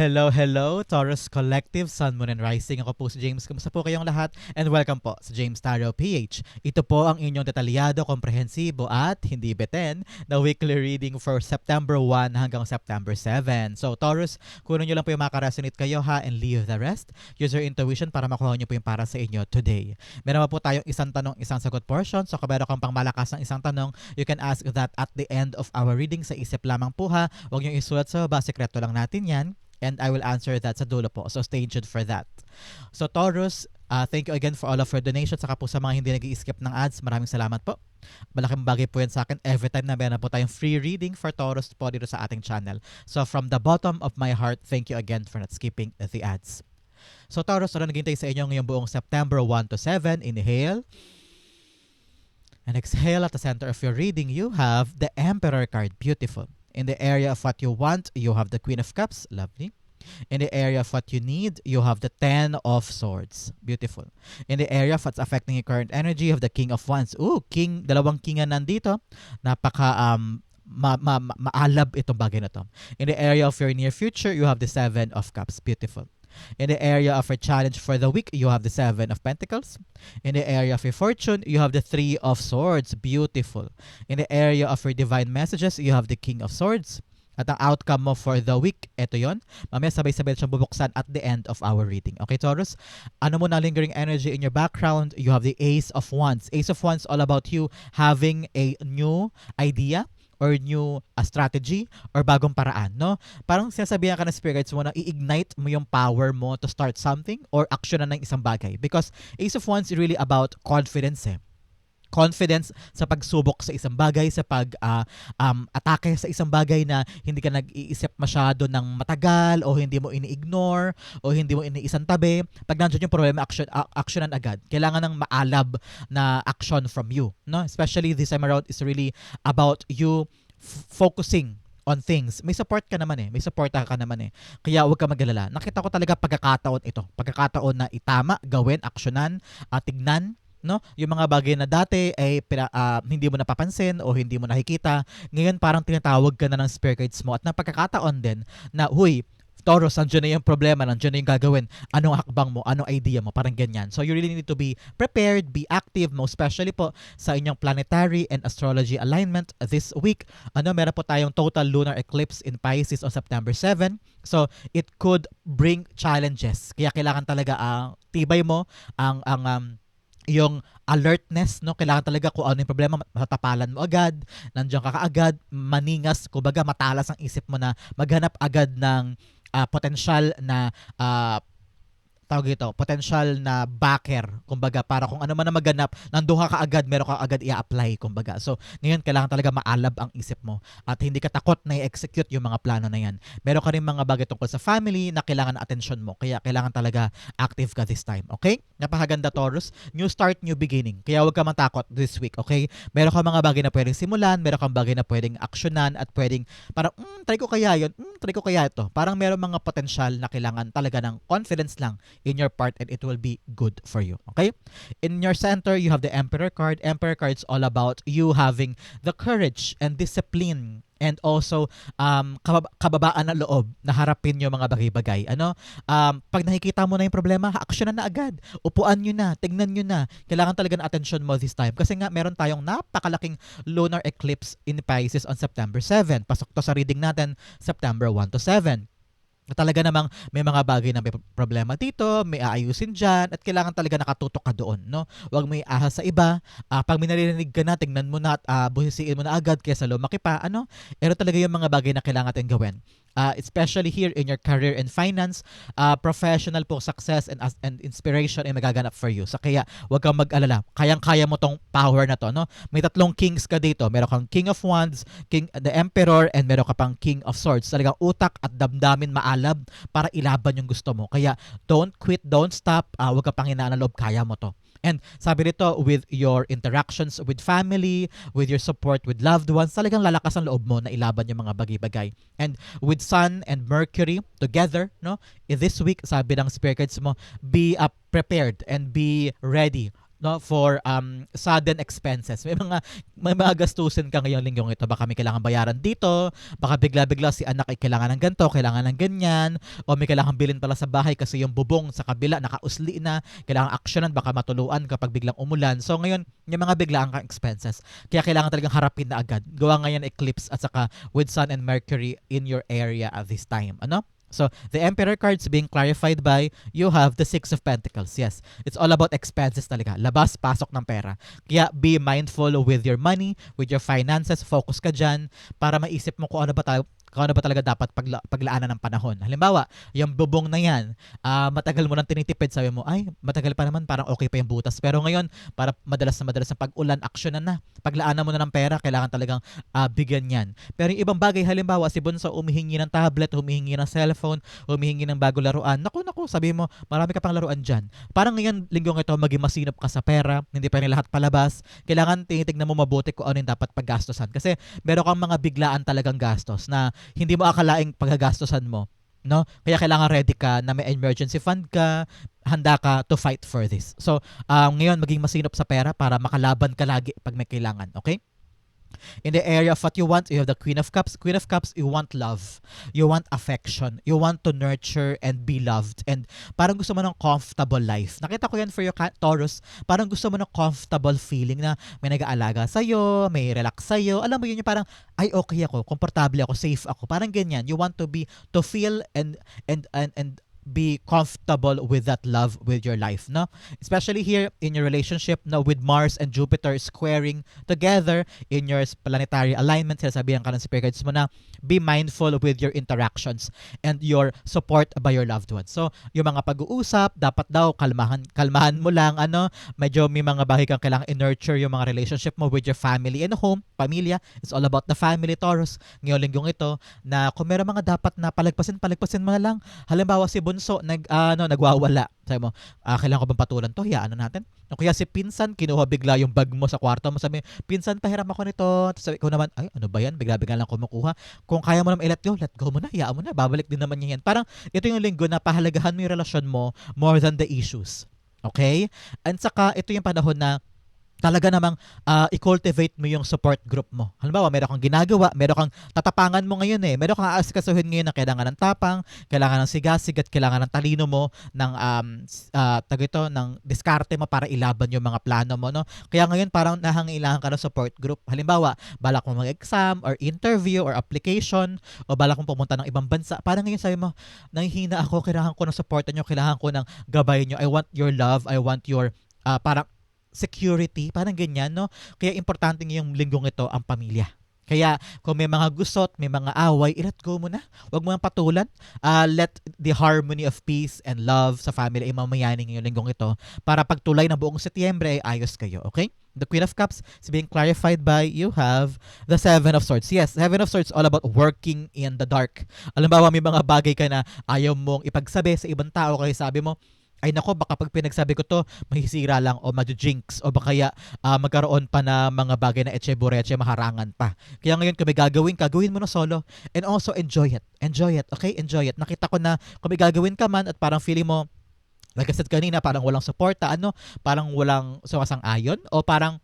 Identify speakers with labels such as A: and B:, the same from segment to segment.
A: Hello, hello, Taurus Collective, Sun, Moon, and Rising. Ako po si James. Kamusta po kayong lahat? And welcome po sa James Tarot PH. Ito po ang inyong detalyado, komprehensibo at hindi beten na weekly reading for September 1 hanggang September 7. So, Taurus, kunin nyo lang po yung makaresonate kayo ha and leave the rest. Use your intuition para makuha nyo po yung para sa inyo today. Meron po tayong isang tanong, isang sagot portion. So, kung meron kang pang malakas ng isang tanong, you can ask that at the end of our reading sa isip lamang po ha. Huwag nyo isulat sa baba, sekreto lang natin yan and I will answer that sa dulo po. So stay tuned for that. So Taurus, uh, thank you again for all of your donations. Saka po sa mga hindi nag skip ng ads, maraming salamat po. Malaking bagay po yan sa akin every time na meron po tayong free reading for Taurus po dito sa ating channel. So from the bottom of my heart, thank you again for not skipping the ads. So Taurus, ano naghintay sa inyo ngayong buong September 1 to 7? Inhale. And exhale at the center of your reading, you have the Emperor card. Beautiful. In the area of what you want, you have the Queen of Cups. Lovely. In the area of what you need, you have the Ten of Swords. Beautiful. In the area of what's affecting your current energy, you have the King of Wands. Ooh, King, dalawang king nandito. Napaka um, ma, ma, maalab itong bagay na to. In the area of your near future, you have the Seven of Cups. Beautiful. In the area of a challenge for the week, you have the Seven of Pentacles. In the area of your fortune, you have the Three of Swords. Beautiful. In the area of your divine messages, you have the King of Swords. At ang outcome mo for the week, ito yon. Mamaya sabay-sabay siyang bubuksan at the end of our reading. Okay, Taurus? Ano mo na lingering energy in your background? You have the Ace of Wands. Ace of Wands all about you having a new idea or new uh, strategy or bagong paraan, no? Parang sinasabihan ka ng spirits mo na i-ignite mo yung power mo to start something or action na ng isang bagay. Because Ace of Wands is really about confidence eh confidence sa pagsubok sa isang bagay, sa pag uh, um, atake sa isang bagay na hindi ka nag-iisip masyado ng matagal o hindi mo ini-ignore o hindi mo iniisang tabi. Pag nandiyan yung problema, action, uh, actionan agad. Kailangan ng maalab na action from you. No? Especially this time around is really about you f- focusing on things. May support ka naman eh. May support ka naman eh. Kaya huwag ka magalala. Nakita ko talaga pagkakataon ito. Pagkakataon na itama, gawin, aksyonan, uh, tignan, no? Yung mga bagay na dati ay uh, hindi mo napapansin o hindi mo nakikita, ngayon parang tinatawag ka na ng spirit guides mo at napagkakataon din na, huy, Taurus, nandiyan na yung problema, nandiyan na yung gagawin. Anong hakbang mo? Anong idea mo? Parang ganyan. So you really need to be prepared, be active, most especially po sa inyong planetary and astrology alignment this week. Ano, meron po tayong total lunar eclipse in Pisces on September 7. So it could bring challenges. Kaya kailangan talaga ang uh, tibay mo, ang ang um, yung alertness, no? Kailangan talaga kung ano yung problema, matatapalan mo agad, nandiyan ka kaagad, maningas, kumbaga matalas ang isip mo na maghanap agad ng uh, potential na uh, tawag ito, potential na backer, kumbaga, para kung ano man na maganap, nandoon ka kaagad, meron ka agad i-apply, kumbaga. So, ngayon, kailangan talaga maalab ang isip mo at hindi ka takot na i-execute yung mga plano na yan. Meron ka rin mga bagay tungkol sa family na kailangan na attention mo, kaya kailangan talaga active ka this time, okay? Napakaganda, Taurus. New start, new beginning. Kaya huwag ka matakot this week, okay? Meron ka mga bagay na pwedeng simulan, meron kang bagay na pwedeng aksyonan at pwedeng parang, mm, try ko kaya yun, mm, try ko kaya ito. Parang meron mga potential na kailangan talaga ng confidence lang in your part and it will be good for you. Okay? In your center, you have the Emperor card. Emperor card is all about you having the courage and discipline and also um kababa- kababaan ng loob na harapin yung mga bagay-bagay. Ano? Um pag nakikita mo na yung problema, aksyonan na agad. Upuan niyo na, tingnan niyo na. Kailangan talaga ng attention mo this time kasi nga meron tayong napakalaking lunar eclipse in Pisces on September 7. Pasok to sa reading natin September 1 to 7 talaga namang may mga bagay na may problema dito, may aayusin dyan, at kailangan talaga nakatutok ka doon, no? Huwag mo iahas sa iba. Uh, pag may naririnig ka na, tingnan mo na at uh, buhisiin mo na agad kaysa lumaki pa, ano? Pero talaga yung mga bagay na kailangan natin gawin uh, especially here in your career and finance, uh, professional po success and, and inspiration ay magaganap for you. So kaya wag kang mag-alala. Kayang-kaya mo tong power na to, no? May tatlong kings ka dito. Meron kang King of Wands, King the Emperor, and meron ka pang King of Swords. Talagang utak at damdamin maalab para ilaban yung gusto mo. Kaya don't quit, don't stop. Uh, wag ka pang hinaan loob, kaya mo to. And sabi nito, with your interactions with family, with your support with loved ones, talagang lalakas ang loob mo na ilaban yung mga bagay-bagay. And with Sun and Mercury together, no? This week, sabi ng spirit guides mo, be uh, prepared and be ready no for um sudden expenses. May mga may mga gastusin ka ngayong linggong ito. Baka may kailangan bayaran dito, baka bigla-bigla si anak ay kailangan ng ganito, kailangan ng ganyan, o may kailangan bilhin pala sa bahay kasi yung bubong sa kabila nakausli na, kailangan aksyonan baka matuluan kapag biglang umulan. So ngayon, yung mga biglaan kang expenses. Kaya kailangan talagang harapin na agad. Gawa ngayon eclipse at saka with Sun and Mercury in your area at this time. Ano? So, the Emperor cards being clarified by, you have the Six of Pentacles. Yes, it's all about expenses talaga. Labas, pasok ng pera. Kaya be mindful with your money, with your finances. Focus ka dyan para maisip mo kung ano ba tayo kung ano ba talaga dapat pagla- paglaanan ng panahon. Halimbawa, yung bubong na yan, ah, matagal mo nang tinitipid, sabi mo, ay, matagal pa naman, parang okay pa yung butas. Pero ngayon, para madalas na madalas ng pag-ulan, action na na. Paglaanan mo na ng pera, kailangan talagang ah, bigyan yan. Pero yung ibang bagay, halimbawa, si Bunso umihingi ng tablet, humihingi ng cellphone, humihingi ng bago laruan. Naku, naku, sabi mo, marami ka pang laruan dyan. Parang ngayon, linggong ito, maging masinop ka sa pera, hindi pa rin lahat palabas. Kailangan tinitignan mo mabuti kung ano yung dapat paggastosan. Kasi meron kang mga biglaan talagang gastos na hindi mo akalaing paggagastosan mo. No? Kaya kailangan ready ka na may emergency fund ka, handa ka to fight for this. So, um, ngayon maging masinop sa pera para makalaban ka lagi pag may kailangan, okay? In the area of what you want, you have the Queen of Cups. Queen of Cups, you want love. You want affection. You want to nurture and be loved. And parang gusto mo ng comfortable life. Nakita ko yan for your Taurus. Parang gusto mo ng comfortable feeling na may nag-aalaga sa'yo, may relax sa'yo. Alam mo yun, yung parang, ay okay ako, komportable ako, safe ako. Parang ganyan. You want to be, to feel and, and, and, and be comfortable with that love with your life no? Especially here in your relationship no with Mars and Jupiter squaring together in your planetary alignment. Sinasabihan ka ng spirit guides mo na be mindful with your interactions and your support by your loved ones. So yung mga pag-uusap dapat daw kalmahan kalmahan mo lang ano? Medyo may mga bagay kang kailangan i-nurture yung mga relationship mo with your family and home pamilya. It's all about the family Taurus. Ngayong linggong ito na kung meron mga dapat na palagpasin palagpasin mo na lang. Halimbawa si bunso nag ano nagwawala. Sabi mo ah, kailangan ko bang patulan to? Hayaan na natin. O kaya si pinsan kinuha bigla yung bag mo sa kwarto mo. Sabi pinsan pahiram ako nito. Tapos sabi ko naman ay ano ba yan? Bigla bigla lang kumukuha. Kung kaya mo naman i-let go let go mo na hayaan mo na babalik din naman niya yan. Parang ito yung linggo na pahalagahan mo yung relasyon mo more than the issues. Okay? And saka ito yung panahon na talaga namang ah, i-cultivate mo yung support group mo. Halimbawa, meron kang ginagawa, meron kang tatapangan mo ngayon eh. Meron kang aasikasuhin ngayon na kailangan ng tapang, kailangan ng sigasig at kailangan ng talino mo ng um, s- ah, tag ito, ng diskarte mo para ilaban yung mga plano mo. No? Kaya ngayon parang nahangailangan ka ng support group. Halimbawa, balak mo mag-exam or interview or application o balak mo pumunta ng ibang bansa. Parang ngayon sabi mo, nangihina ako, kailangan ko ng support nyo, kailangan ko ng gabay nyo. I want your love, I want your ah, parang security, parang ganyan, no? Kaya importante ngayong linggong ito ang pamilya. Kaya kung may mga gusot, may mga away, i-let go mo na. Huwag mo nang patulan. Ah, let the harmony of peace and love sa family ay mamayanin ngayong linggong ito para pagtulay ng buong Setyembre ay ayos kayo, okay? The Queen of Cups is being clarified by you have the Seven of Swords. Yes, Seven of Swords all about working in the dark. Alam ba, may mga bagay ka na ayaw mong ipagsabi sa ibang tao kaya sabi mo, ay nako baka pag pinagsabi ko to mahisira lang o jinx o baka kaya ah, magkaroon pa na mga bagay na etche bureche maharangan pa. Kaya ngayon kung may gagawin ka, gawin mo na solo and also enjoy it. Enjoy it, okay? Enjoy it. Nakita ko na kung may gagawin ka man at parang feeling mo like I said kanina, parang walang suporta, ano, parang walang sumasang-ayon o parang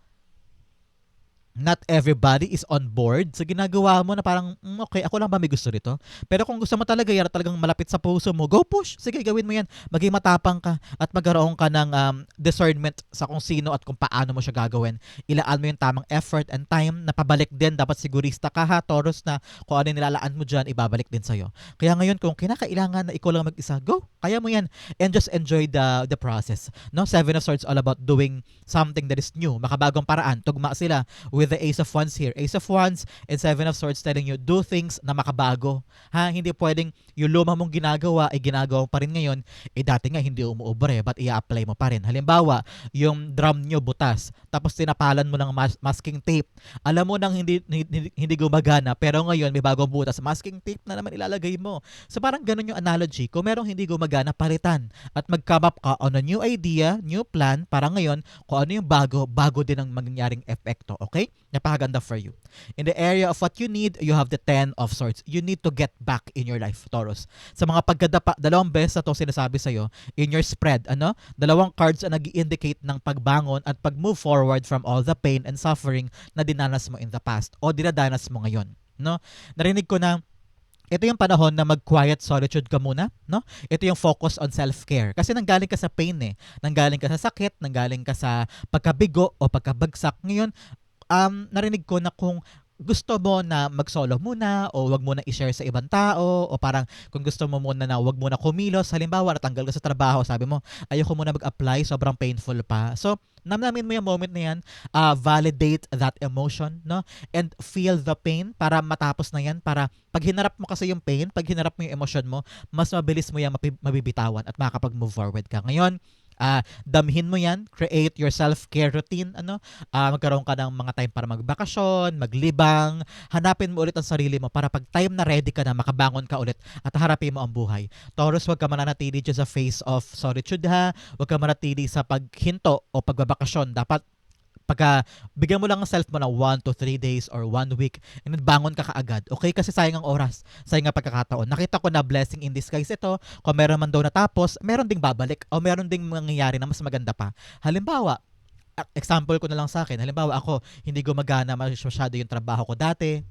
A: not everybody is on board sa ginagawa mo na parang, "Mm, okay, ako lang ba may gusto nito? Pero kung gusto mo talaga yan talagang malapit sa puso mo, go push. Sige, gawin mo yan. Maging matapang ka at magkaroon ka ng um, discernment sa kung sino at kung paano mo siya gagawin. Ilaan mo yung tamang effort and time na pabalik din. Dapat sigurista ka ha, Taurus, na kung ano nilalaan mo dyan, ibabalik din sa'yo. Kaya ngayon, kung kinakailangan na ikaw lang mag-isa, go. Kaya mo yan. And just enjoy the the process. No? Seven of Swords all about doing something that is new. Makabagong paraan. Tugma sila with the Ace of Wands here. Ace of Wands and Seven of Swords telling you, do things na makabago. Ha? Hindi pwedeng yung luma mong ginagawa ay ginagawa mo pa rin ngayon. Eh dati nga hindi umuubre, but i-apply mo pa rin. Halimbawa, yung drum nyo butas, tapos tinapalan mo ng mas- masking tape. Alam mo nang hindi, hindi, hindi gumagana, pero ngayon may bagong butas, masking tape na naman ilalagay mo. So parang ganun yung analogy. Kung merong hindi gumagana, palitan. At mag-come up ka on a new idea, new plan, para ngayon, kung ano yung bago, bago din ang mangyaring epekto. Okay? Napakaganda for you. In the area of what you need, you have the Ten of Swords. You need to get back in your life, Taurus. Sa mga pagdadapa, dalawang beses na to sinasabi sa'yo, in your spread, ano? Dalawang cards ang nag indicate ng pagbangon at pag-move forward from all the pain and suffering na dinanas mo in the past o dinadanas mo ngayon, no? Narinig ko na ito yung panahon na mag-quiet solitude ka muna, no? Ito yung focus on self-care. Kasi nanggaling ka sa pain eh. Nanggaling ka sa sakit, nanggaling ka sa pagkabigo o pagkabagsak. Ngayon, um, narinig ko na kung gusto mo na mag-solo muna o wag mo na i-share sa ibang tao o parang kung gusto mo muna na wag mo na kumilos halimbawa natanggal ka sa trabaho sabi mo ayoko muna mag-apply sobrang painful pa. So namnamin mo yung moment na yan uh, validate that emotion no? And feel the pain para matapos na yan para pag hinarap mo kasi yung pain pag hinarap mo yung emotion mo mas mabilis mo yan mabibitawan at makakapag-move forward ka. Ngayon Uh, damhin mo yan, create your self-care routine, ano, uh, magkaroon ka ng mga time para magbakasyon, maglibang, hanapin mo ulit ang sarili mo para pag time na ready ka na, makabangon ka ulit at harapin mo ang buhay. Taurus, huwag ka mananatili dyan sa face of solitude ha, huwag ka manatili sa paghinto o pagbabakasyon. Dapat pagka bigyan mo lang ang self mo ng 1 to 3 days or 1 week and then bangon ka kaagad. Okay? Kasi sayang ang oras. Sayang ang pagkakataon. Nakita ko na blessing in disguise ito. Kung meron man daw natapos, meron ding babalik o meron ding mangyayari na mas maganda pa. Halimbawa, example ko na lang sa akin. Halimbawa ako, hindi gumagana masyado yung trabaho ko dati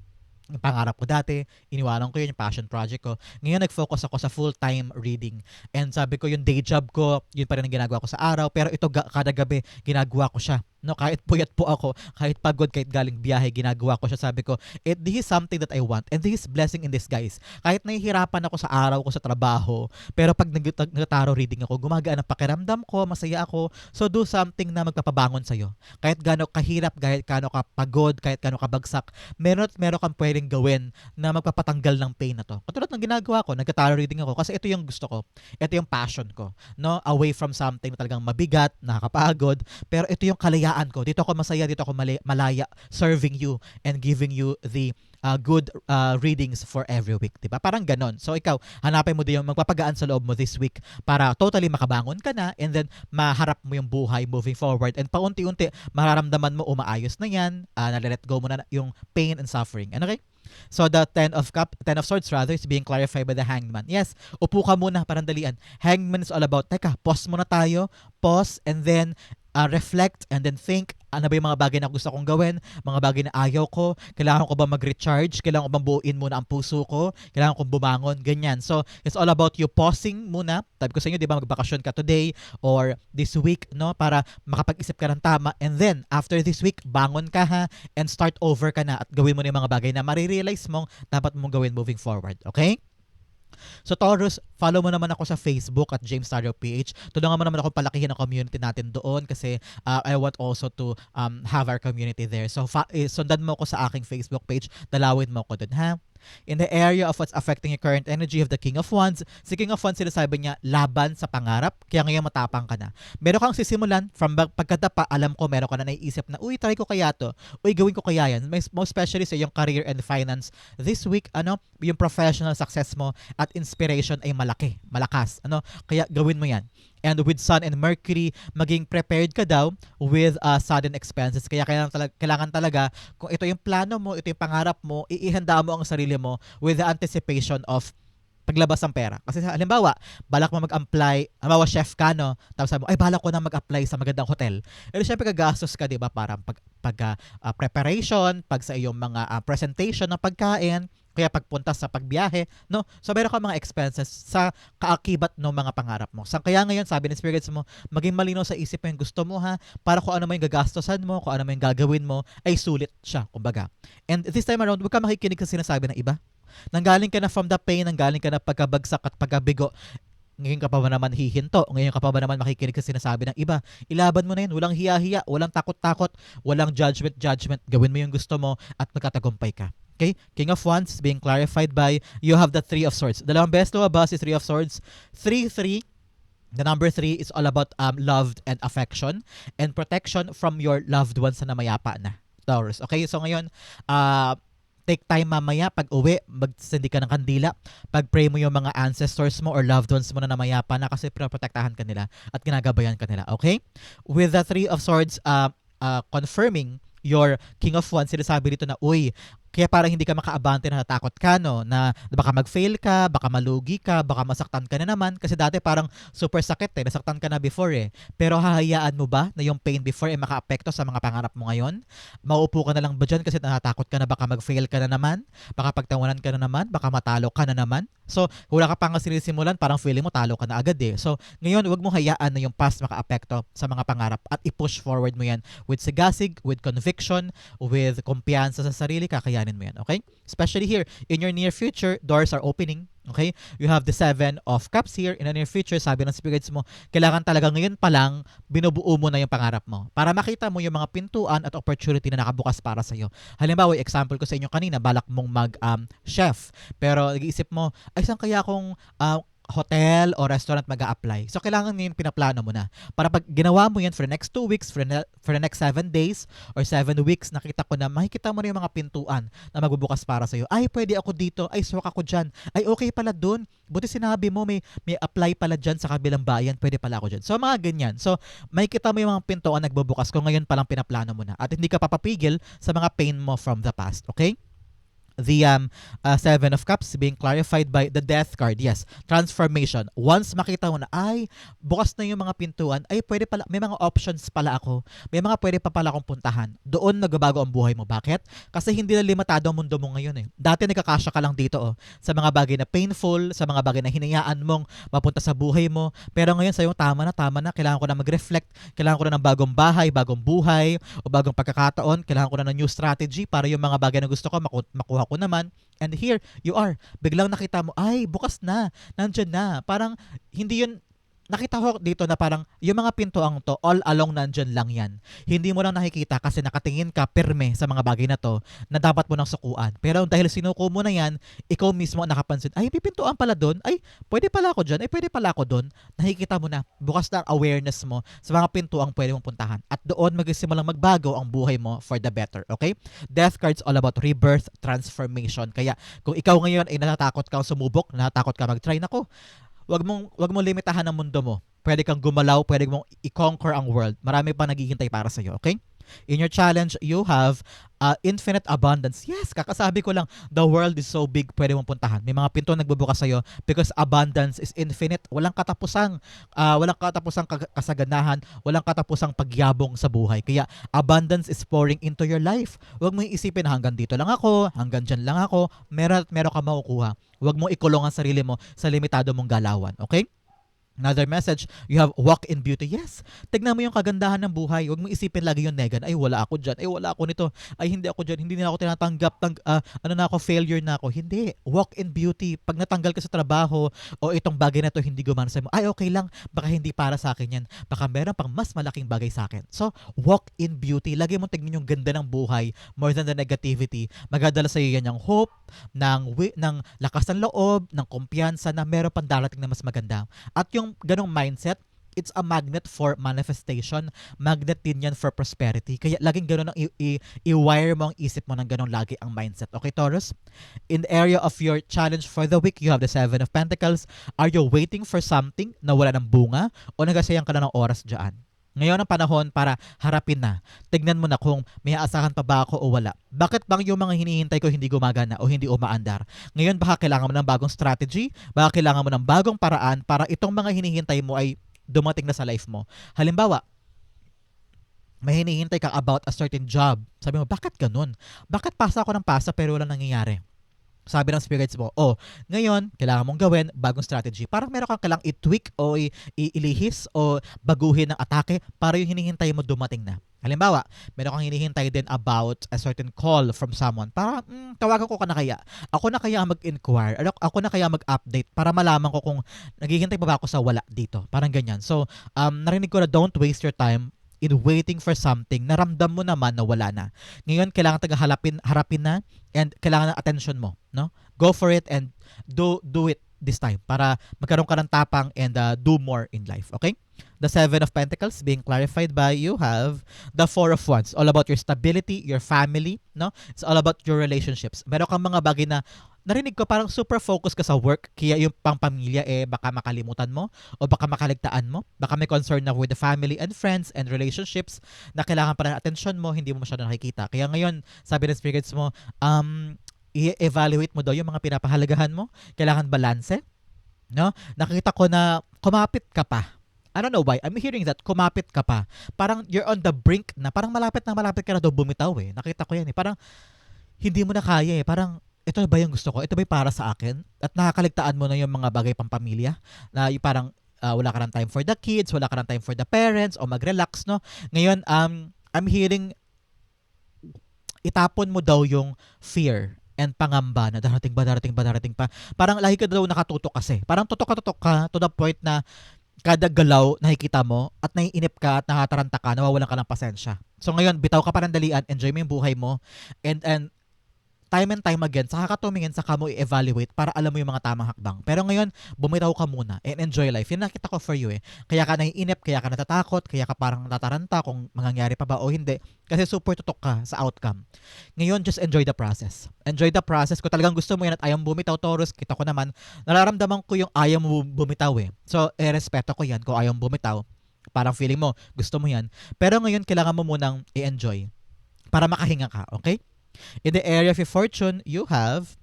A: yung pangarap ko dati, iniwanan ko yun, yung passion project ko. Ngayon, nag-focus ako sa full-time reading. And sabi ko, yung day job ko, yun pa rin ang ginagawa ko sa araw. Pero ito, kada gabi, ginagawa ko siya. No, kahit puyat po ako, kahit pagod, kahit galing biyahe, ginagawa ko siya. Sabi ko, it, this is something that I want. And this is blessing in disguise. Kahit nahihirapan ako sa araw ko sa trabaho, pero pag nag-taro reading ako, gumagaan ang pakiramdam ko, masaya ako. So do something na magpapabangon sa'yo. Kahit gaano kahirap, kahit gaano ka pagod, kahit gaano ka bagsak, meron at meron kang pwedeng gawin na magpapatanggal ng pain na to. Katulad ng ginagawa ko, nag-taro reading ako kasi ito yung gusto ko. Ito yung passion ko. No? Away from something na talagang mabigat, nakakapagod, pero ito yung kalayaan kalayaan ko. Dito ako masaya, dito ako malaya serving you and giving you the uh, good uh, readings for every week, 'di ba? Parang ganon. So ikaw, hanapin mo din yung magpapagaan sa loob mo this week para totally makabangon ka na and then maharap mo yung buhay moving forward and paunti-unti mararamdaman mo umaayos na 'yan, uh, na-let go mo na yung pain and suffering. Ano okay? So the Ten of Cup, Ten of Swords rather, is being clarified by the Hangman. Yes, upo ka muna, parang dalian. Hangman is all about, teka, pause muna tayo, pause, and then uh, reflect and then think ano ba yung mga bagay na gusto kong gawin, mga bagay na ayaw ko, kailangan ko ba mag-recharge, kailangan ko bang buuin muna ang puso ko, kailangan kong bumangon, ganyan. So, it's all about you pausing muna. Tabi ko sa inyo, di ba, magbakasyon ka today or this week, no, para makapag-isip ka ng tama. And then, after this week, bangon ka ha and start over ka na at gawin mo na yung mga bagay na marirealize mong dapat mong gawin moving forward. Okay? So Taurus, follow mo naman ako sa Facebook at James Tario PH. Tulungan mo naman ako palakihin ang community natin doon kasi uh, I want also to um, have our community there. So fa- eh, sundan mo ako sa aking Facebook page, dalawin mo ako doon ha. In the area of what's affecting your current energy of the King of Wands, si King of Wands sinasabi niya, laban sa pangarap, kaya ngayon matapang ka na. Meron kang sisimulan, from pagkatapa, alam ko meron ka na naiisip na, uy, try ko kaya to, uy, gawin ko kaya yan. Most especially sa yung career and finance. This week, ano, yung professional success mo at inspiration ay malaki, malakas. Ano, kaya gawin mo yan and with Sun and Mercury, maging prepared ka daw with uh, sudden expenses. Kaya kailangan talaga, kailangan talaga, kung ito yung plano mo, ito yung pangarap mo, iihanda mo ang sarili mo with the anticipation of paglabas ng pera. Kasi halimbawa, balak mo mag-apply, halimbawa chef ka, no? Tapos sabi mo, ay balak ko na mag-apply sa magandang hotel. Eh, syempre gagastos ka, di ba? Para pag, pag uh, preparation, pag sa iyong mga uh, presentation ng pagkain, kaya pagpunta sa pagbiyahe, no? So meron ka mga expenses sa kaakibat ng mga pangarap mo. Sa kaya ngayon, sabi ng spirits mo, maging malino sa isip mo yung gusto mo ha, para kung ano mo yung gagastosan mo, kung ano mo yung gagawin mo, ay sulit siya, kumbaga. And this time around, huwag ka makikinig sa sinasabi ng iba. Nanggaling ka na from the pain, nanggaling ka na pagkabagsak at pagkabigo, ngayon ka pa ba naman hihinto? Ngayon ka pa ba naman makikinig sa sinasabi ng iba? Ilaban mo na yun. Walang hiya-hiya, walang takot-takot, walang judgment-judgment. Gawin mo yung gusto mo at magkatagumpay ka. Okay? King of Wands is being clarified by you have the Three of Swords. Dalawang best lumabas is Three of Swords. 3-3. The number 3 is all about um, love and affection and protection from your loved ones na namayapa na. Taurus. Okay? So ngayon, uh, take time mamaya pag uwi, magsindi ka ng kandila, pag-pray mo yung mga ancestors mo or loved ones mo na namayapa na kasi pinoprotektahan ka nila at ginagabayan ka nila. Okay? With the Three of Swords uh, uh, confirming your King of Wands, sinasabi dito na, uy, kaya parang hindi ka makaabante na natakot ka, no? Na baka mag-fail ka, baka malugi ka, baka masaktan ka na naman. Kasi dati parang super sakit eh, nasaktan ka na before eh. Pero hahayaan mo ba na yung pain before ay makaapekto sa mga pangarap mo ngayon? Maupo ka na lang ba dyan kasi natatakot ka na baka mag-fail ka na naman? Baka pagtawanan ka na naman? Baka matalo ka na naman? So, wala ka pa nga sinisimulan, parang feeling mo talo ka na agad eh. So, ngayon, wag mo hayaan na yung past makaapekto sa mga pangarap at i-push forward mo yan with sigasig, with conviction, with kumpiyansa sa sarili, kakayanin mo yan, okay? Especially here, in your near future, doors are opening, okay? You have the Seven of Cups here. In the near future, sabi ng spirits mo, kailangan talaga ngayon pa lang, binubuo mo na yung pangarap mo. Para makita mo yung mga pintuan at opportunity na nakabukas para sa'yo. Halimbawa, example ko sa inyo kanina, balak mong mag-chef. pero nag-iisip mo, ay saan kaya akong ah, hotel o restaurant mag apply So, kailangan ngayon pinaplano mo na. Para pag ginawa mo yan for the next two weeks, for the, for the next seven days, or seven weeks, nakita ko na makikita mo na yung mga pintuan na magbubukas para sa'yo. Ay, pwede ako dito. Ay, swak ako dyan. Ay, okay pala dun. Buti sinabi mo, may, may apply pala dyan sa kabilang bayan. Pwede pala ako dyan. So, mga ganyan. So, makikita mo yung mga pintuan nagbubukas kung ngayon palang pinaplano mo na. At hindi ka papapigil sa mga pain mo from the past. Okay? The um, uh, Seven of Cups being clarified by the Death card. Yes, transformation. Once makita mo na, ay, bukas na yung mga pintuan, ay, pwede pala, may mga options pala ako. May mga pwede pa pala akong puntahan. Doon nagbabago ang buhay mo. Bakit? Kasi hindi na limitado ang mundo mo ngayon eh. Dati nagkakasya ka lang dito oh, sa mga bagay na painful, sa mga bagay na hinayaan mong mapunta sa buhay mo. Pero ngayon sa'yo, tama na, tama na. Kailangan ko na mag-reflect. Kailangan ko na ng bagong bahay, bagong buhay, o bagong pagkakataon. Kailangan ko na ng new strategy para yung mga bagay na gusto ko maku- makuha ko naman. And here, you are. Biglang nakita mo, ay, bukas na. Nandyan na. Parang, hindi yun, nakita ko dito na parang yung mga pintuang to all along nandyan lang yan. Hindi mo lang nakikita kasi nakatingin ka perme sa mga bagay na to na dapat mo nang sukuan. Pero dahil sinuko mo na yan, ikaw mismo ang nakapansin, ay may pintuan pala doon, ay pwede pala ako dyan, ay pwede pala ako doon. Nakikita mo na, bukas na awareness mo sa mga pintuang pwede mong puntahan. At doon magsimulang magbago ang buhay mo for the better. Okay? Death cards all about rebirth, transformation. Kaya kung ikaw ngayon ay natatakot kang sumubok, natatakot ka mag-try, nako, wag mong wag mong limitahan ang mundo mo. Pwede kang gumalaw, pwede mong i-conquer ang world. Marami pa naghihintay para sa iyo, okay? In your challenge, you have uh, infinite abundance. Yes, kakasabi ko lang, the world is so big, pwede mong puntahan. May mga pinto nagbubukas sa'yo because abundance is infinite. Walang katapusang, uh, walang katapusang kasaganahan, walang katapusang pagyabong sa buhay. Kaya abundance is pouring into your life. Huwag mo isipin hanggang dito lang ako, hanggang dyan lang ako, meron at meron ka makukuha. Huwag mo ikulong ang sarili mo sa limitado mong galawan. Okay? Another message, you have walk in beauty. Yes, tignan mo yung kagandahan ng buhay. Huwag mo isipin lagi yung negan. Ay, wala ako dyan. Ay, wala ako nito. Ay, hindi ako dyan. Hindi nila ako tinatanggap. Tang, uh, ano na ako, failure na ako. Hindi. Walk in beauty. Pag natanggal ka sa trabaho o itong bagay na to hindi gumana sa mo, ay, okay lang. Baka hindi para sa akin yan. Baka meron pang mas malaking bagay sa akin. So, walk in beauty. Lagi mo tignan yung ganda ng buhay more than the negativity. Magadala sa iyo yan yung hope, ng, ng lakas ng loob, ng kumpiyansa na meron pang darating na mas maganda. At yung ganong mindset, it's a magnet for manifestation. Magnet din yan for prosperity. Kaya laging ganun ang i- i-wire mo ang isip mo ng ganun lagi ang mindset. Okay, Taurus? In the area of your challenge for the week, you have the Seven of Pentacles. Are you waiting for something na wala ng bunga o nagasayang ka na ng oras dyan? Ngayon ang panahon para harapin na. Tignan mo na kung may aasahan pa ba ako o wala. Bakit bang yung mga hinihintay ko hindi gumagana o hindi umaandar? Ngayon baka kailangan mo ng bagong strategy? Baka kailangan mo ng bagong paraan para itong mga hinihintay mo ay dumating na sa life mo. Halimbawa, may hinihintay kang about a certain job. Sabi mo, bakit ganun? Bakit pasa ako ng pasa pero wala nangyayari? Sabi ng spirits mo, oh, ngayon, kailangan mong gawin bagong strategy. Parang meron kang kailangang i-tweak o ilihis o baguhin ng atake para yung hinihintay mo dumating na. Halimbawa, meron kang hinihintay din about a certain call from someone. Para, mm, tawagan ko ka na kaya. Ako na kaya mag-inquire. Ako, ako na kaya mag-update para malaman ko kung naghihintay pa ba ako sa wala dito. Parang ganyan. So, um, narinig ko na don't waste your time in waiting for something, naramdam mo naman na wala na. Ngayon, kailangan taga harapin, harapin na and kailangan ng attention mo. No? Go for it and do, do it this time para magkaroon ka ng tapang and uh, do more in life. Okay? The Seven of Pentacles being clarified by you have the Four of Wands. All about your stability, your family. No? It's all about your relationships. Meron kang mga bagay na narinig ko parang super focus ka sa work, kaya yung pang pamilya eh baka makalimutan mo o baka makaligtaan mo. Baka may concern na with the family and friends and relationships na kailangan pa ng attention mo, hindi mo masyado nakikita. Kaya ngayon, sabi ng spirits mo, um, i-evaluate mo daw yung mga pinapahalagahan mo. Kailangan balanse. No? Nakita ko na kumapit ka pa. I don't know why. I'm hearing that kumapit ka pa. Parang you're on the brink na. Parang malapit na malapit ka na daw bumitaw eh. Nakita ko yan eh. Parang hindi mo na kaya eh. Parang ito ba yung gusto ko? Ito ba yung para sa akin? At nakakaligtaan mo na yung mga bagay pang pamilya? Na yung parang uh, wala ka ng time for the kids, wala ka ng time for the parents, o mag-relax, no? Ngayon, um, I'm hearing itapon mo daw yung fear and pangamba na darating ba, darating ba, darating pa. Parang lahi ka daw nakatutok kasi. Parang tutok ka, tutok ka to the point na kada galaw nakikita mo at naiinip ka at nakataranta ka, nawawalan ka ng pasensya. So ngayon, bitaw ka pa ng dalian, enjoy mo yung buhay mo, and, and time and time again, saka ka tumingin, saka mo i-evaluate para alam mo yung mga tamang hakbang. Pero ngayon, bumitaw ka muna and enjoy life. Yun nakita ko for you eh. Kaya ka naiinip, kaya ka natatakot, kaya ka parang nataranta kung mangyayari pa ba o hindi. Kasi super tutok ka sa outcome. Ngayon, just enjoy the process. Enjoy the process. Kung talagang gusto mo yan at ayaw bumitaw, Taurus, kita ko naman, nararamdaman ko yung ayaw mo bumitaw eh. So, eh, respeto ko yan kung ayaw bumitaw. Parang feeling mo, gusto mo yan. Pero ngayon, kailangan mo munang i-enjoy para makahinga ka, okay? In the area of your fortune, you have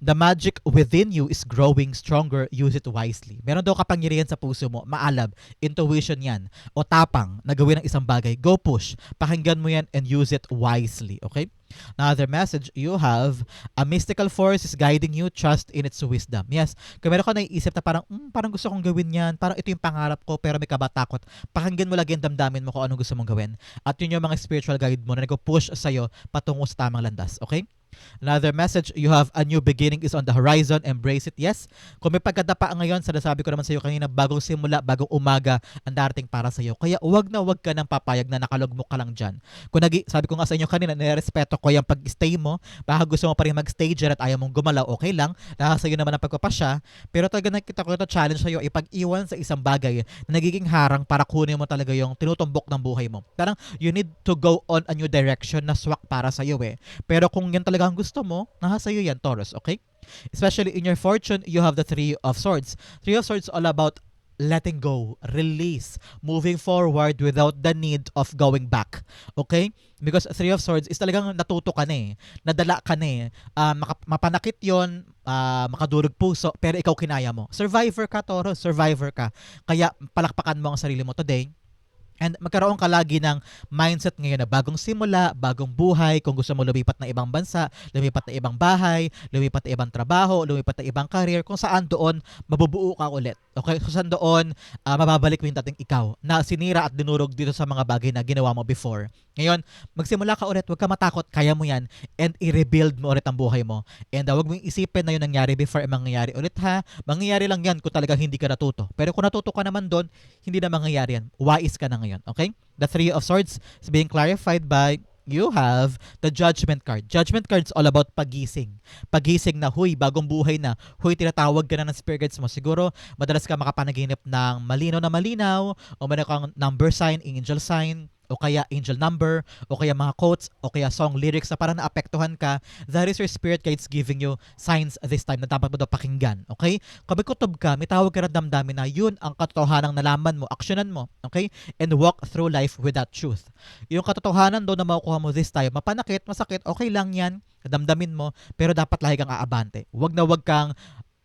A: the magic within you is growing stronger, use it wisely. Meron daw kapangyarihan sa puso mo, maalab, intuition yan, o tapang na gawin ng isang bagay. Go push, pakinggan mo yan and use it wisely, okay? Another message, you have a mystical force is guiding you, trust in its wisdom. Yes, kung meron ka naiisip na parang, mm, parang gusto kong gawin yan, parang ito yung pangarap ko, pero may kabatakot, pakinggan mo lagi ang damdamin mo kung anong gusto mong gawin. At yun yung mga spiritual guide mo na nag-push sa'yo patungo sa tamang landas, okay? Another message, you have a new beginning is on the horizon. Embrace it. Yes. Kung may pagkadapa ngayon, sinasabi ko naman sa iyo kanina, bagong simula, bagong umaga ang darating para sa iyo. Kaya wag na wag ka nang papayag na nakalugmok ka lang dyan. Kung nagi, sabi ko nga sa inyo kanina, nirespeto ko yung pag-stay mo. Baka gusto mo pa rin mag-stay dyan at ayaw mong gumalaw, okay lang. Nasa iyo naman ang pagpapasya. Pero talaga nakita ko ito challenge sa iyo, ipag-iwan sa isang bagay na nagiging harang para kunin mo talaga yung tinutumbok ng buhay mo. Parang you need to go on a new direction na swak para sa iyo eh. Pero kung yan talaga ang gusto mo, nasa iyo yan, Taurus, okay? Especially in your fortune, you have the Three of Swords. Three of Swords all about letting go, release, moving forward without the need of going back. Okay? Because Three of Swords is talagang natuto ka na eh. Nadala ka na eh. Uh, maka- mapanakit yon uh, makadurog puso, pero ikaw kinaya mo. Survivor ka, Toro. Survivor ka. Kaya palakpakan mo ang sarili mo today And magkaroon ka lagi ng mindset ngayon na bagong simula, bagong buhay, kung gusto mo lumipat na ibang bansa, lumipat na ibang bahay, lumipat na ibang trabaho, lumipat na ibang career, kung saan doon mabubuo ka ulit. Okay? Kung saan doon uh, mababalik mo yung dating ikaw na sinira at dinurog dito sa mga bagay na ginawa mo before. Ngayon, magsimula ka ulit, huwag ka matakot, kaya mo yan, and i-rebuild mo ulit ang buhay mo. And uh, huwag mong isipin na yun nangyari before, ay mangyayari ulit ha. Mangyayari lang yan kung talagang hindi ka natuto. Pero kung natuto ka naman doon, hindi na mangyayari yan. Wise ka na ngayon, okay? The Three of Swords is being clarified by you have the judgment card. Judgment card is all about pagising. Pagising na, huy, bagong buhay na. Huy, tinatawag ka na ng spirit guides mo. Siguro, madalas ka makapanaginip ng malinaw na malinaw, o meron kang number sign, angel sign, o kaya angel number, o kaya mga quotes, o kaya song lyrics na parang naapektuhan ka, that is your spirit guides giving you signs this time na dapat mo daw pakinggan. Okay? May kutob ka, may tawag ka na damdamin na yun ang katotohanan nalaman mo, aksyonan mo. Okay? And walk through life with that truth. Yung katotohanan daw na makukuha mo this time, mapanakit, masakit, okay lang yan, damdamin mo, pero dapat lahi kang aabante. Huwag na huwag kang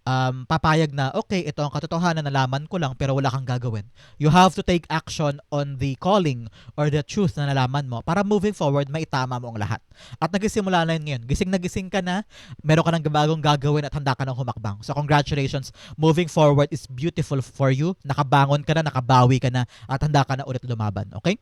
A: um, papayag na, okay, ito ang katotohanan, nalaman ko lang pero wala kang gagawin. You have to take action on the calling or the truth na nalaman mo para moving forward, maitama mo ang lahat. At nagisimula na yun ngayon. Gising na gising ka na, meron ka ng bagong gagawin at handa ka ng humakbang. So congratulations, moving forward is beautiful for you. Nakabangon ka na, nakabawi ka na, at handa ka na ulit lumaban. Okay?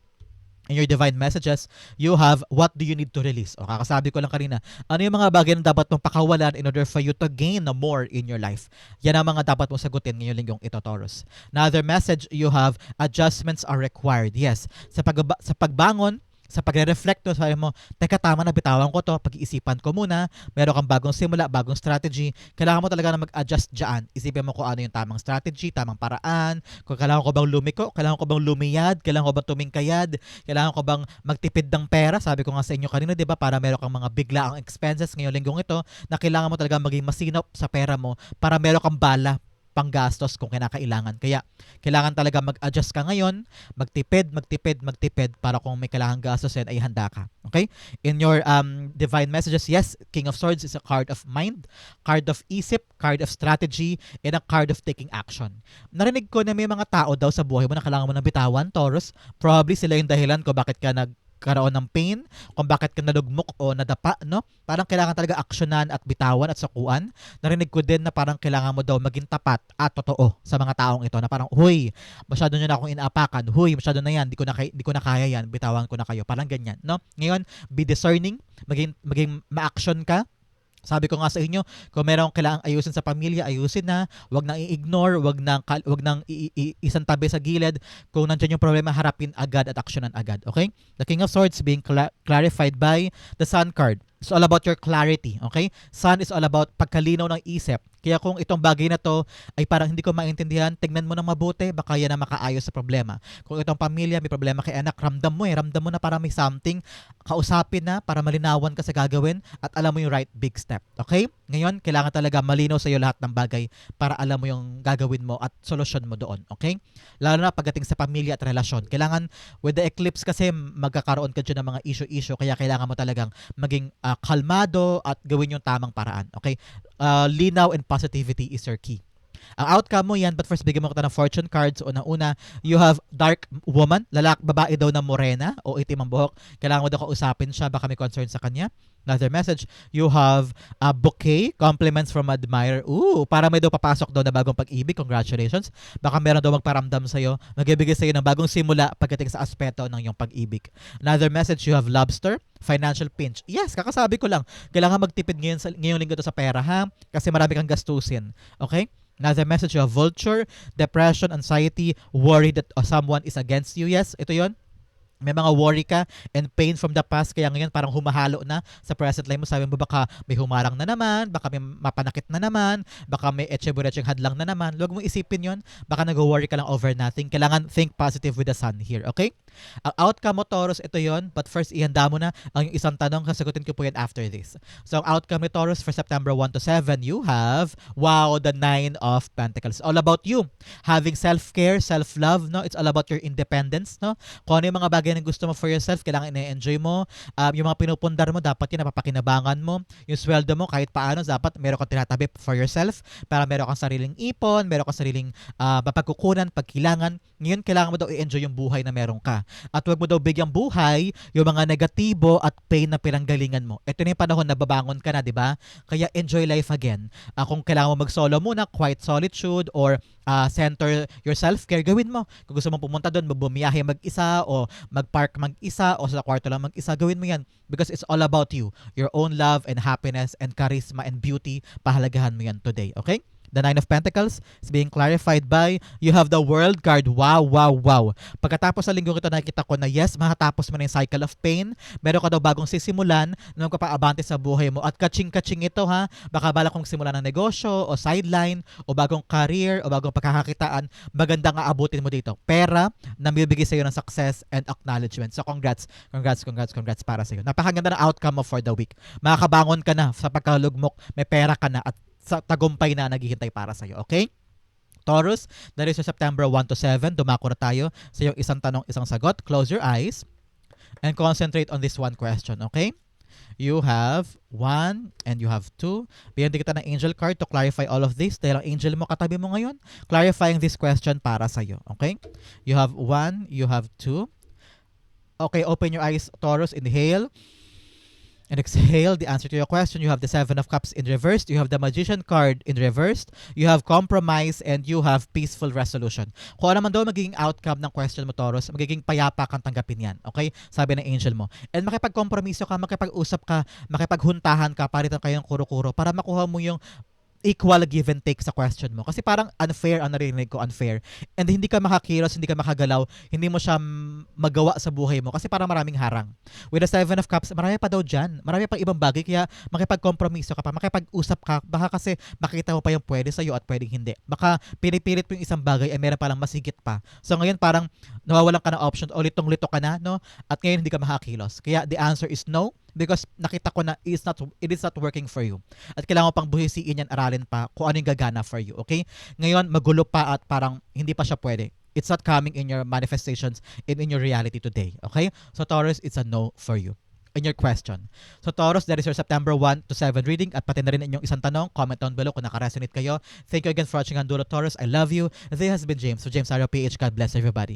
A: In your divine messages, you have what do you need to release. O kakasabi ko lang kanina, ano yung mga bagay na dapat mong pakawalan in order for you to gain more in your life. Yan ang mga dapat mong sagutin ngayong linggong ito, Taurus. Another message you have, adjustments are required. Yes, sa, pag sa pagbangon, sa pagre-reflect to, sabi mo, teka tama na, bitawan ko to, pag-iisipan ko muna, meron kang bagong simula, bagong strategy, kailangan mo talaga na mag-adjust dyan. Isipin mo kung ano yung tamang strategy, tamang paraan, kung kailangan ko bang lumiko, kailangan ko bang lumiyad, kailangan ko bang tumingkayad, kailangan ko bang magtipid ng pera, sabi ko nga sa inyo kanina, di ba, para meron kang mga biglaang expenses ngayong linggong ito, na kailangan mo talaga maging masinop sa pera mo para meron kang bala panggastos kung kinakailangan. Kaya, kailangan talaga mag-adjust ka ngayon, magtipid, magtipid, magtipid para kung may kailangan gastusin ay handa ka. Okay? In your um, divine messages, yes, King of Swords is a card of mind, card of isip, card of strategy, and a card of taking action. Narinig ko na may mga tao daw sa buhay mo na kailangan mo ng bitawan, Taurus. Probably sila yung dahilan ko bakit ka nag karoon ng pain, kung bakit ka nalugmok o nadapa, no? Parang kailangan talaga aksyonan at bitawan at sakuan. Narinig ko din na parang kailangan mo daw maging tapat at totoo sa mga taong ito na parang, huy, masyado nyo na akong inaapakan, huy, masyado na yan, di ko na, kay- di ko na kaya yan, bitawan ko na kayo. Parang ganyan, no? Ngayon, be discerning, maging, maging ma-action ka, sabi ko nga sa inyo, kung meron kailangang ayusin sa pamilya, ayusin na. Huwag nang i-ignore, huwag nang, huwag nang isang tabi sa gilid. Kung nandiyan yung problema, harapin agad at aksyonan agad. Okay? The King of Swords being cla- clarified by the Sun card. It's all about your clarity. Okay? Sun is all about pagkalinaw ng isip. Kaya kung itong bagay na to ay parang hindi ko maintindihan, tignan mo ng mabuti, baka yan na makaayos sa problema. Kung itong pamilya may problema kay anak, ramdam mo eh, ramdam mo na para may something, kausapin na para malinawan ka sa gagawin at alam mo yung right big step. Okay? Ngayon, kailangan talaga malinaw sa iyo lahat ng bagay para alam mo yung gagawin mo at solusyon mo doon. Okay? Lalo na pagdating sa pamilya at relasyon. Kailangan, with the eclipse kasi magkakaroon ka dyan ng mga issue-issue kaya kailangan mo talagang maging ah, kalmado at gawin yung tamang paraan. Okay? Uh, linaw and positivity is your key. Ang outcome mo yan, but first bigyan mo kita ng fortune cards. Una-una, you have dark woman, lalak, babae daw na morena o itim ang buhok. Kailangan mo daw kausapin siya, baka may concern sa kanya. Another message, you have a bouquet, compliments from admirer. Ooh, para may daw papasok daw na bagong pag-ibig. Congratulations. Baka meron daw magparamdam sa'yo, magbibigay sa'yo ng bagong simula pagdating sa aspeto ng iyong pag-ibig. Another message, you have lobster, financial pinch. Yes, kakasabi ko lang, kailangan magtipid ngayon sa, ngayong linggo to sa pera ha, kasi marami kang gastusin. Okay? Another message, you have vulture, depression, anxiety, worry that someone is against you. Yes, ito yon may mga worry ka and pain from the past kaya ngayon parang humahalo na sa present life mo. Sabi mo baka may humarang na naman baka may mapanakit na naman baka may etcheburecheng hadlang na naman. Huwag mo isipin yon baka nag-worry ka lang over nothing. Kailangan think positive with the sun here okay? Ang outcome mo Taurus ito yon but first ihanda mo na ang isang tanong sasagutin ko po yan after this. So ang outcome ni Taurus for September 1 to 7 you have wow the nine of pentacles. All about you. Having self-care self-love no? It's all about your independence no? Kung ano yung mga bagay na gusto mo for yourself, kailangan i-enjoy mo. Um, yung mga pinupundar mo, dapat yun napapakinabangan mo. Yung sweldo mo, kahit paano, dapat meron kang tinatabi for yourself para meron kang sariling ipon, meron kang sariling uh, mapagkukunan, pagkilangan. Ngayon, kailangan mo daw i-enjoy yung buhay na meron ka. At huwag mo daw bigyang buhay yung mga negatibo at pain na pinanggalingan mo. Ito na yung panahon na babangon ka na, di ba? Kaya enjoy life again. Uh, kung kailangan mo mag-solo muna, quiet solitude or uh, center your self-care, gawin mo. Kung gusto mong pumunta doon, bumiyahe mag-isa o mag-park mag-isa o sa kwarto lang mag-isa, gawin mo yan. Because it's all about you. Your own love and happiness and charisma and beauty, pahalagahan mo yan today. Okay? The Nine of Pentacles is being clarified by you have the World card. Wow, wow, wow. Pagkatapos sa linggo ito nakikita ko na yes, matatapos mo na yung cycle of pain. Meron ka daw bagong sisimulan na magpapaabante sa buhay mo. At kaching-kaching ito ha. Baka bala kong simulan ng negosyo o sideline o bagong career o bagong pagkakakitaan. Maganda nga abutin mo dito. Pera na bibigay sa iyo ng success and acknowledgement. So congrats, congrats, congrats, congrats para sa iyo. Napakaganda ng outcome mo for the week. Makakabangon ka na sa pagkalugmok. May pera ka na at sa tagumpay na naghihintay para sa iyo. Okay? Taurus, that is September 1 to 7. Dumako na tayo sa yung isang tanong, isang sagot. Close your eyes and concentrate on this one question, okay? You have one and you have two. Bigyan kita ng angel card to clarify all of this. Dahil ang angel mo katabi mo ngayon, clarifying this question para sa iyo, okay? You have one, you have two. Okay, open your eyes, Taurus. Inhale. And exhale the answer to your question. You have the Seven of Cups in reversed. You have the Magician card in reversed. You have compromise and you have peaceful resolution. Kung ano man daw magiging outcome ng question mo, Taurus, magiging payapa kang tanggapin yan. Okay? Sabi ng angel mo. And makipagkompromiso ka, makipag-usap ka, makipaghuntahan ka, paritan kayong kuro-kuro para makuha mo yung equal give and take sa question mo. Kasi parang unfair ang narinig ko, unfair. And hindi ka makakilos, hindi ka makagalaw, hindi mo siya magawa sa buhay mo kasi parang maraming harang. With the Seven of Cups, marami pa daw dyan. Marami pang ibang bagay, kaya makipagkompromiso ka pa, makipag-usap ka, baka kasi makita mo pa yung pwede sa'yo at pwedeng hindi. Baka pinipilit mo yung isang bagay, ay meron palang masigit pa. So ngayon parang nawawalan ka ng option, o litong-lito ka na, no? At ngayon hindi ka makakilos. Kaya the answer is no, because nakita ko na it is not, it is not working for you. At kailangan mo pang buhisiin yan, aralin pa kung ano yung gagana for you, okay? Ngayon, magulo pa at parang hindi pa siya pwede. It's not coming in your manifestations and in your reality today, okay? So Taurus, it's a no for you in your question. So Taurus, that is your September 1 to 7 reading at pati na rin inyong isang tanong. Comment down below kung nakaresonate kayo. Thank you again for watching Anduro Taurus. I love you. This has been James. So James Arrow PH. God bless everybody.